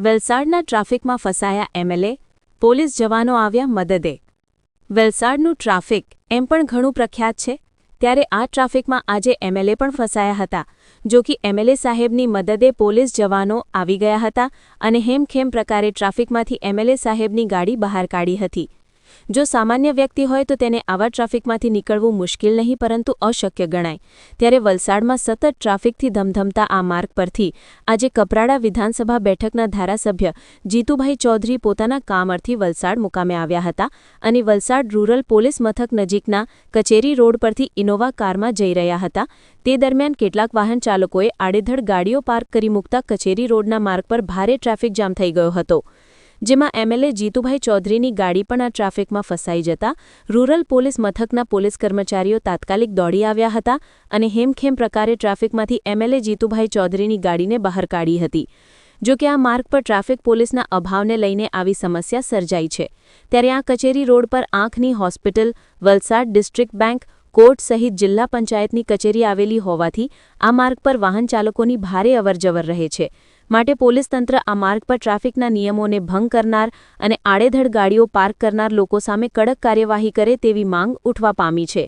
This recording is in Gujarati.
વલસાડના ટ્રાફિકમાં ફસાયા એમએલએ, પોલીસ જવાનો આવ્યા મદદે. વલસાડનું ટ્રાફિક એમ પણ ઘણું પ્રખ્યાત છે, ત્યારે આ ટ્રાફિકમાં આજે એમએલએ પણ ફસાયા હતા, જો કે એમએલએ સાહેબની મદદે પોલીસ જવાનો આવી ગયા હતા અને હેમખેમ પ્રકારે ટ્રાફિકમાંથી એમએલએ સાહેબની ગાડી બહાર કાઢી હતી. જો સામાન્ય વ્યક્તિ હોય તો તેને આવા ટ્રાફિકમાંથી નીકળવું મુશ્કેલ નહીં, પરંતુ અશક્ય ગણાય. ત્યારે વલસાડમાં સતત ટ્રાફિકથી ધમધમતા આ માર્ગ પરથી આજે કપરાડા વિધાનસભા બેઠકના ધારાસભ્ય જીતુભાઈ ચૌધરી પોતાના કામ અર્થી વલસાડ મુકામે આવ્યા હતા અને વલસાડ રૂરલ પોલીસ મથક નજીકના કચેરી રોડ પરથી ઇનોવા કારમાં જઈ રહ્યા હતા. તે દરમિયાન કેટલાક વાહન ચાલકોએ આડેધડ ગાડીઓ પાર્ક કરી મૂકતા કચેરી રોડના માર્ગ પર ભારે ટ્રાફિક જામ થઈ ગયો હતો. જેમાં એમએલએ જીતુભાઈ ચૌધરીની ગાડી પણ આ ટ્રાફિકમાં ફસાઈ જતા, રૂરલ પોલીસ મથકના પોલીસ કર્મચારીઓ તાત્કાલિક દોડી આવ્યા હતા અને હેમખેમ પ્રકારે ટ્રાફિકમાંથી એમએલએ જીતુભાઈ ચૌધરીની ગાડીને બહાર કાઢી હતી. જો કે આ માર્ગ પર ટ્રાફિક પોલીસના અભાવને લઈને આવી સમસ્યા સર્જાઈ છે. ત્યારે આ કચેરી રોડ પર આંખની hospital, Valsad district bank court સહિત જિલ્લા પંચાયતની કચેરી આવેલી હોવાથી આ માર્ગ પર વાહન ચાલકોની ભારે અવરજવર રહે છે. માટે પોલીસ તંત્ર આ માર્ગ પર ટ્રાફિકના નિયમોને ભંગ કરનાર અને આડેધડ ગાડીઓ પાર્ક કરનાર લોકો સામે કડક કાર્યવાહી કરે તેવી માંગ ઉઠવા પામી છે.